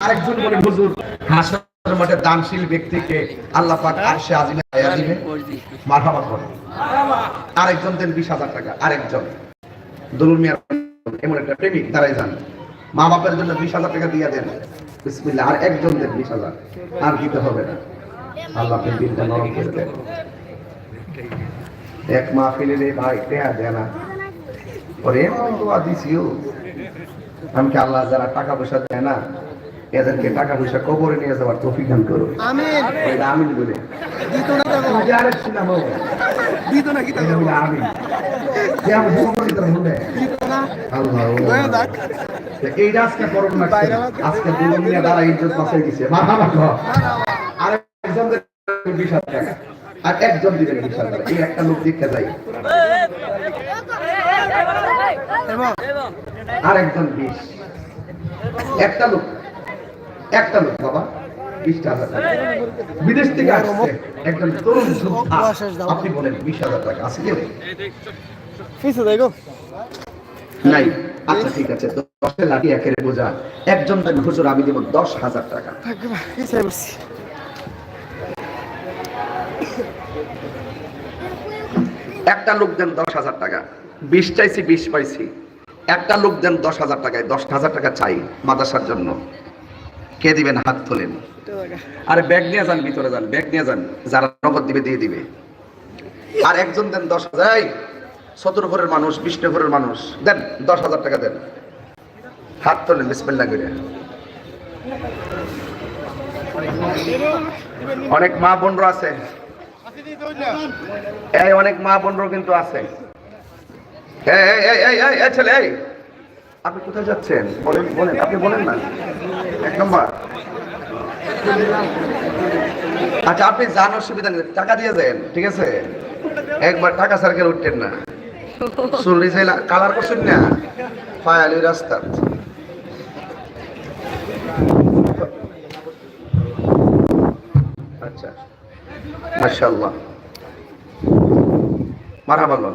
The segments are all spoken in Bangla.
আরেকজন হুজুর দানশীল ব্যক্তিকে আল্লাহ পাক আরশে আজিমে আয়া দিবে। মারহাবা করেন আরেকজন দেন বিশ হাজার টাকা, আরেকজন। মিয়ার এমন একটা প্রেমিক, তারাই মা বাপের জন্য বিশ হাজার টাকা দিয়ে দেন। আর একজন দেন বিশ হাজার। আর দিতে হবে না। আল্লাহ দিনটা নরম করে দেন। এক ভাই দেয়া দেয় না। আমি দিছিও আমি আল্লাহ যারা টাকা পয়সা দেয় না? এদেরকে টাকা পয়সা কবরে নিয়ে যাওয়ার তৌফিক দান করো। আমিন। আমিন বলে। দিত না দেখো আরেক দিত না কি আমিন। আর একজন। এই একটা লোক দেখতে যাই। বিশ। একটা লোক। একটা লোক বাবা বিশটা হাজার টাকা। বিদেশ থেকে আসছে একজন তরুণ যোদ্ধা। আপনি বলেন বিশ হাজার টাকা আছে কেউ নাই। আচ্ছা ঠিক আছে দশে লাঠি একের বোঝা। একজন হুজুর আমি দেব দশ হাজার টাকা। একটা লোক দেন দশ হাজার টাকা। বিশ চাইছি বিশ পাইছি। একটা লোক দেন দশ হাজার টাকায় দশ হাজার টাকা চাই মাদ্রাসার জন্য। কে দিবেন হাত তোলেন? আর ব্যাগ নিয়ে যান ভিতরে যান ব্যাগ নিয়ে যান। যারা নগদ দিবে দিয়ে দিবে। আর একজন দেন দশ হাজার। সতেরো ঘরের মানুষ বিষ্ণু ঘরের মানুষ। দেন দশ হাজার টাকা দেন। হাত তোলেন বিসমিল্লাহ করে। অনেক মা বোনরা আছে। এই অনেক মা বোনরা কিন্তু আছে। এই, এই ছেলে এই। আপনি কোথায় যাচ্ছেন? বলেন বলেন, আপনি বলেন না। এক নম্বর। আচ্ছা আপনি যান, অসুবিধা নেই। টাকা দিয়ে যান, ঠিক আছে? একবার টাকা সার্কেল উঠতেন না। চল্লিশ কালার করছেন না? ফায়ালি রাস্তা। আচ্ছা বলুন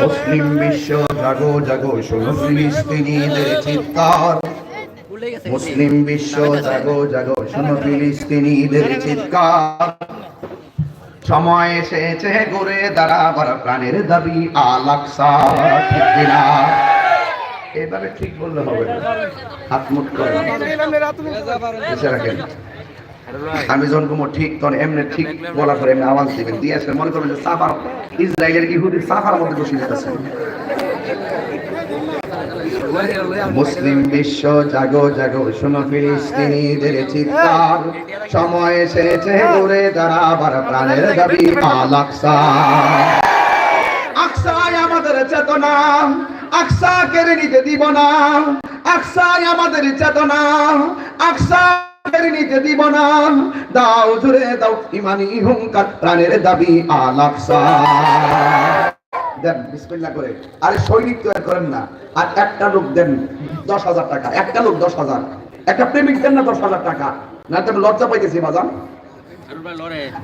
মুসলিম বিশ্ব জাগো জাগো শোনো ফিলিস্তিনিদের চিৎকার। মুসলিম বিশ্ব জাগো জাগো শোনো ফিলিস্তিনিদের চিৎকার। সময় এসেছে ঘুরে দাঁড়াবার প্রাণের দাবি আলাকসা ঠিক কিনা? এবারে ঠিক বললে হবে হাত মুট করে। রাখেন আমি যখন কোনো ঠিক তখন এমনি ঠিক বলার পরে এমনি আওয়াজ দিবেন। দিয়ে আসলে মনে করবেন যে সাফার ইসরায়েলের ইহুদি সাফার মধ্যে বসে যেতেছে। মুসলিম বিশ্ব জাগো জাগো শোনো ফিলিস্তিনিদের চিৎকার। সময় এসেছে ঘুরে দাঁড়াবার প্রাণের দাবি আলাকসা আকসায় আমাদের চেতনা আকসা কেড়ে নিতে দিব না। আকসায় আমাদের চেতনা আকসা দিব না দাও দাও, ইমানি হুঙ্কার, প্রাণের দাবি আমি লজ্জা পাইতেছি, বাজান।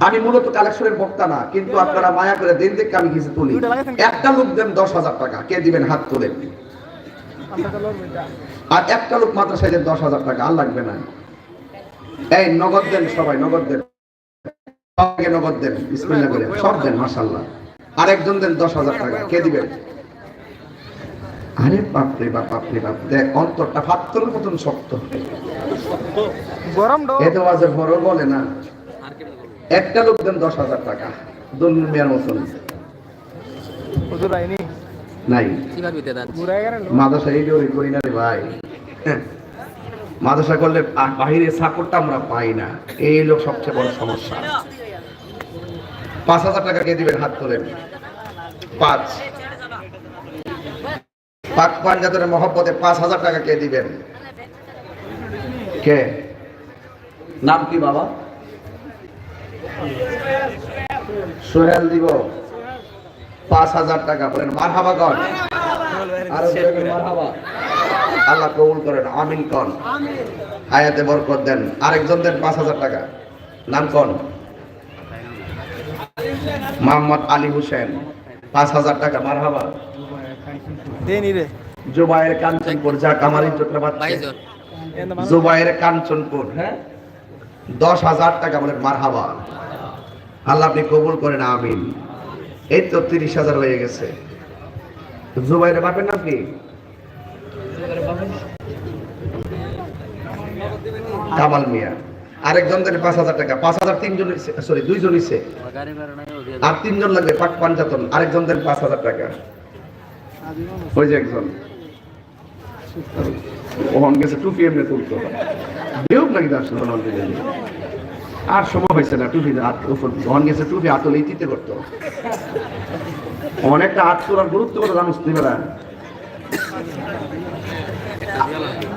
আমি মূলত কালেকশনের বক্তা না, কিন্তু আপনারা মায়া করে দিন থেকে আমি কিছু তুলি। একটা লোক দেন দশ হাজার টাকা। কে দিবেন হাত তোলেন আর একটা লোক মাদ্রাসায় দেন দশ হাজার টাকা। আর লাগবে না। এই নগদ দেন সবাই নগদ দেন। সবাইকে নগদ দেন বিসমিল্লাহ করে। সব দেন মাশাল্লাহ আরেকজন দেন দশ হাজার টাকা। কে দিবেন? আরে বাপরে বাপ বাপরে বাপ। দেখ অন্তরটা ফাত্তরের মতন শক্ত। গরম দাও এত মাঝে বড় বলে না। একটা লোক দেন দশ হাজার টাকা। দলিল মেয়ার মতন। হুজুর আইনি? নাই। ওই করি না রে ভাই। হ্যাঁ। মাদ্রাসা করলে বাহিরে সাপোর্টটা আমরা পাই না। এই লোক সবচেয়ে বড় সমস্যা। পাঁচ হাজার টাকা কে দিবেন হাত তোলেন? পাঁচ। পাক পাঞ্জাতের মহব্বতে পাঁচ হাজার টাকা কে দিবেন? কে? নাম কি বাবা? সোহেল দিব। পাঁচ হাজার টাকা। বলেন মার হাবা কন আরও জোরে করে মারহাবা। আল্লাহ কবুল করেন আমিন কন। হায়াতে বরকত দেন। আরেকজন দেন পাঁচ হাজার টাকা। নাম কন? মোহাম্মদ আলী হোসেন। পাঁচ হাজার টাকা মারহাবা। দেনি রে জুবাইয়ের কাঞ্চনপুর যা কামারি চোটলা পাচ্ছে জুবাইয়ের কাঞ্চনপুর হ্যাঁ? দশ হাজার টাকা বলেন মারহাবা। আল্লাহ আপনি কবুল করেন আমিন। এই তো তিরিশ হাজার হয়ে গেছে। জুবাইয়ের বাপের নাম কি? কামাল মিয়া। আরেকজন দেন পাঁচ হাজার টাকা। পাঁচ হাজার তিনজন সরি দুইজন ইসে আর তিনজন লাগবে পাক পাঞ্জাতন। আরেকজন দেন পাঁচ হাজার টাকা। ওই যে একজন। ওহন গেছে টুপি এমনি তুলতো। বেউক নাকি জানি আর সময় হয়েছে না টুপি ওহন গেছে টুপি হাত তুলে ইতিতে করতো। অনেকটা হাত তোলার গুরুত্ব করে জানুস তুই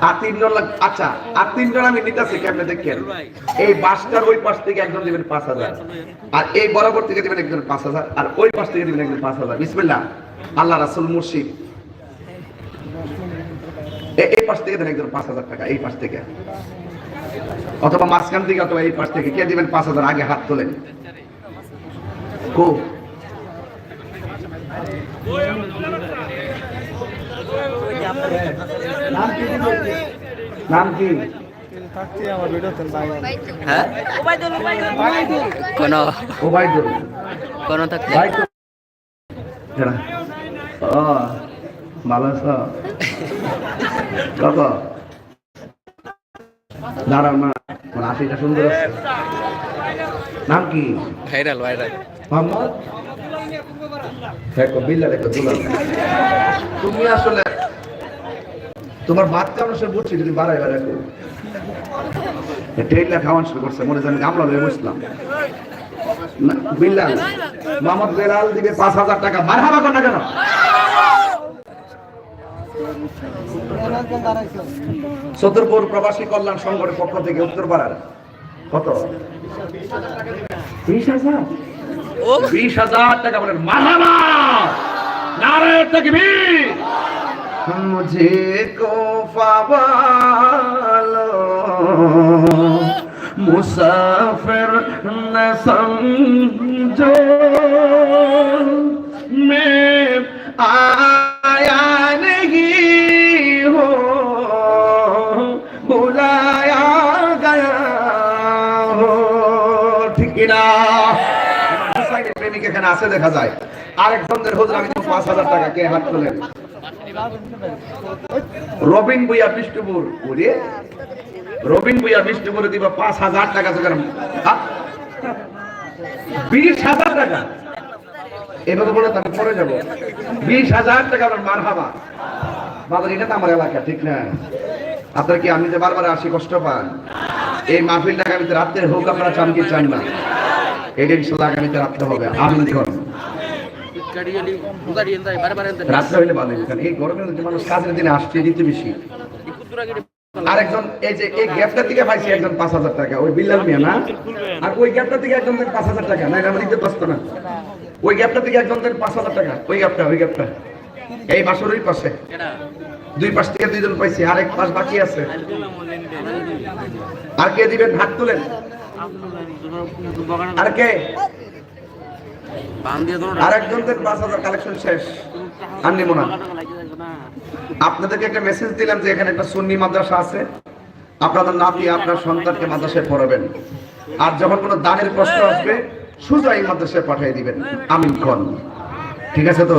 আর তিনজন আচ্ছা আর তিনজন আমি নিতেছি দেখেন। এই বাসটার ওই পাশ থেকে একজন দিবেন পাঁচ হাজার। আর এই বরাবর থেকে দিবেন একজন পাঁচ হাজার। আর ওই পাশ থেকে দিবেন একজন পাঁচ হাজার। আল্লাহ রাসুল মুর্শিদ। এই পাশ থেকে দেন একজন পাঁচ হাজার টাকা, এই পাশ থেকে। অথবা মাঝখান থেকে অথবা এই পাশ থেকে। কে দিবেন পাঁচ হাজার? আগে হাত তোলেন। খুব নাম কি? ভাই হ্যাঁ? কোনো কোনো থাকতে ও ভালো আছো? কত দাঁড়াও না আশিটা সুন্দর আছে নাম কি? Viral viral. মোহাম্মদ? দেখো বিল্লা দেখো তুমি আসলে তোমার বাচ্চা সব বুঝছি যদি বাড়াই বাড়াই করো। ট্রেনটা খাওয়ান শুরু করছে, মনে হয় গামলা হয়ে বসলাম। বিল্লাল মোহাম্মদ বেলাল দিবে পাঁচ হাজার টাকা বার হাবা না কেন? সদরপুর প্রবাসী কল্যাণ সংগঠনের পক্ষ থেকে উত্তরপাড়ার কত? বিশ হাজার? বিশ হাজার টাকা বলেন মারহাবা নারে তকবীর মুঝে কো ফাবালো মুসাফির না সমঝো মে আয়া নেহি হো বুলায়া গয়া ঠিক না প্রেমিক এখানে আছে দেখা যায় আরেকজনদের হুজুর আমি পাঁচ হাজার টাকা কে হাত তোলেন রবিন বুইয়া বিষ্ণুপুর। ওরে? রবিন বুইয়া বিষ্ণুপুরে দিবা পাঁচ হাজার টাকা হা? বিশ হাজার টাকা। এভাবে বলে তাকে পরে যাব। বিশ হাজার টাকা আমার মার হাবা। বাবার এটা তো আমার এলাকা, ঠিক না? আপনার কি আমি যে বারবার আসি কষ্ট পান? এই মাহফিল টাকা আমি রাত্রে হোক, আপনারা চান কি চান না? এটা ইনশাল্লাহ আগামীতে রাত্রে হবে। এই যে এই থেকে পাইছি একজন পাঁচ হাজার টাকা। ওই আর ওই থেকে একজন পাঁচ হাজার টাকা। ওই থেকে একজন পাঁচ হাজার টাকা। ওই ওই এই বাসর ওই পাশে। দুই পাশ থেকে দুইজন পাইছি। আর এক পাশ বাকি আছে। আর কে দিবেন? হাত তুলেন। আর কে? দেন পাঁচ হাজার কালেকশন শেষ। আর নিব না আপনাদেরকে একটা মেসেজ দিলাম যে এখানে একটা সুন্নি মাদ্রাসা আছে। আপনাদের নাতি আপনার সন্তানকে মাদ্রাসায় পড়াবেন। আর যখন কোনো দানের প্রশ্ন আসবে সোজা এই মাদ্রাসায় পাঠিয়ে দিবেন। আমিন খন ঠিক আছে তো?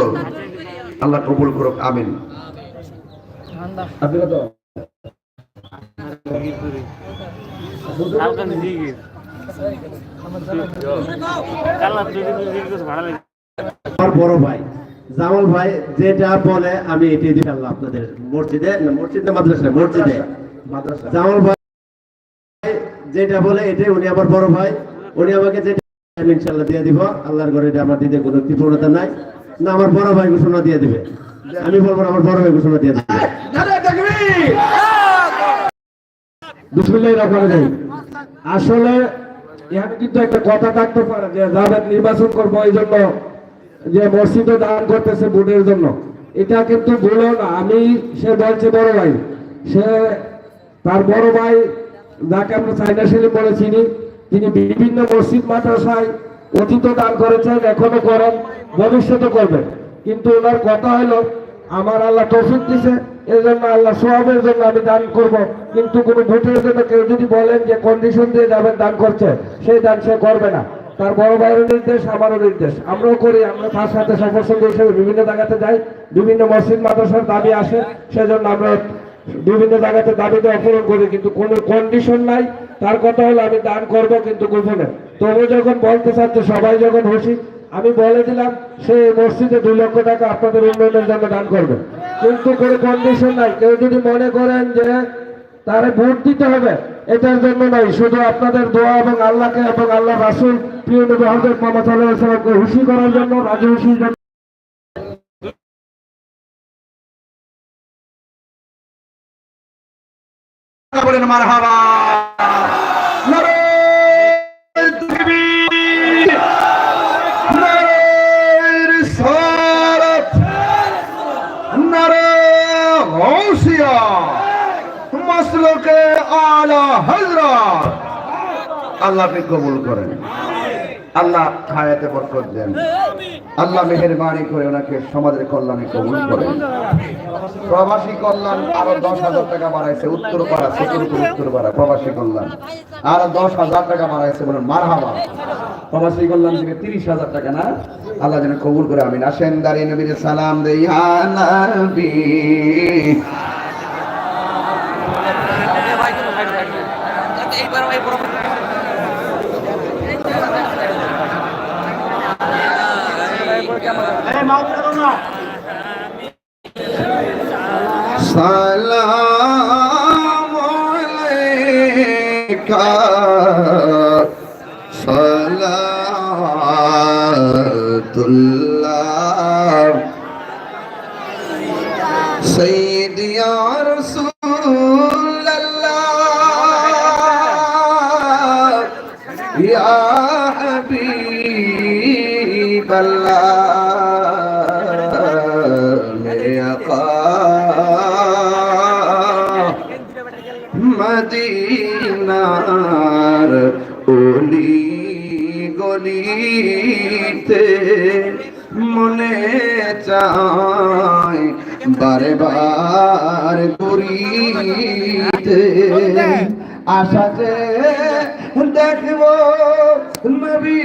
আল্লাহ কবুল করুক আমিন। আপনি কত? আমার বড় ভাই জামাল ভাই যেটা বলে আমি ফেললাম আপনাদের মসজিদে মসজিদ মাদ্রাসা মসজিদে। জামাল ভাই যেটা বলে এটাই উনি আমার বড় ভাই। উনি আমাকে যেটা ইনশাল্লাহ দিয়ে দিব আল্লাহর ঘরে এটা আমার দিতে কোনো তীব্রতা নাই। না আমার বড় ভাই ঘোষণা দিয়ে দিবে। আমি বলব আমার বড় ভাই ঘোষণা দিয়ে দিবে। নারে দেখবি। বিসমিল্লাহির রহমানির রহিম। আসলে এখানে কিন্তু একটা কথা থাকতে পারে যে যাদের নির্বাচন করব এই জন্য যে মসজিদে দান করতেছে ভোটের জন্য। এটা কিন্তু ভুলো না, আমি সে বলছে বড় ভাই, সে তার বড় ভাই যাকে আমরা চাইনা সেলিম বলে চিনি, তিনি বিভিন্ন মসজিদ, মাদ্রাসায় অতীত দান করেছেন, এখনও করেন, ভবিষ্যতে করবেন। কিন্তু ওনার কথা হলো, আমার আল্লাহ তৌফিক দিছে এই জন্য আল্লাহ সোহাবের জন্য আমি দান করব। কিন্তু কোনো ভোটের জন্য কেউ যদি বলেন যে কন্ডিশন দিয়ে যাবেন, দান করছে, সেই দান সে করবে না। তার বড় ভাইয়ের নির্দেশ, আমারও নির্দেশ। আমরাও করি, আমরা তার সাথে সফর সঙ্গী হিসেবে বিভিন্ন জায়গাতে যাই, বিভিন্ন মসজিদ, মাদ্রাসার দাবি আসে, সেজন্য আমরা বিভিন্ন জায়গাতে দাবি দেওয়া করি, কিন্তু কোনো কন্ডিশন নাই। তার কথা হলো আমি দান করব, কিন্তু গোপনে। তবু যখন বলতে চাচ্ছে, সবাই যখন খুশি আমি বলে দিলাম সে মসজিদে দুই লক্ষ টাকা আপনাদের উন্নয়নের জন্য দান করবে। কিন্তু কোনো কন্ডিশন নাই। কেউ যদি মনে করেন যে তারে ভোট দিতে হবে, এটার জন্য নয় শুধু আপনাদের দোয়া এবং আল্লাহকে এবং আল্লাহ রাসুল, প্রিয় নবী হজরত মোহাম্মদ সাল্লাহ সাল্লামকে খুশি করার জন্য, রাজি বলেন, মারহাবা। আলা হযরত। আল্লাহ কবুল করেন। আল্লাহ হায়াতে বরকত দেন। আল্লাহ করে ওনাকে সমাজের কল্যাণে কবুল করেন। প্রবাসী কল্যাণ আরও দশ হাজার টাকা বাড়াইছে প্রবাসী কল্যাণ। দশ হাজার টাকা বাড়াইছে মারহাবা। প্রবাসী কল্যাণ থেকে তিরিশ হাজার টাকা না? আল্লাহ যেন কবুল করে, আমিন। আসেন দাঁড়িয়ে নবীর সালাম দেই সালাম আলাইকা। সালাতুল্লাহ। গলিতে মনে চায় বারে বার করিতে আশা যে দেখব নবী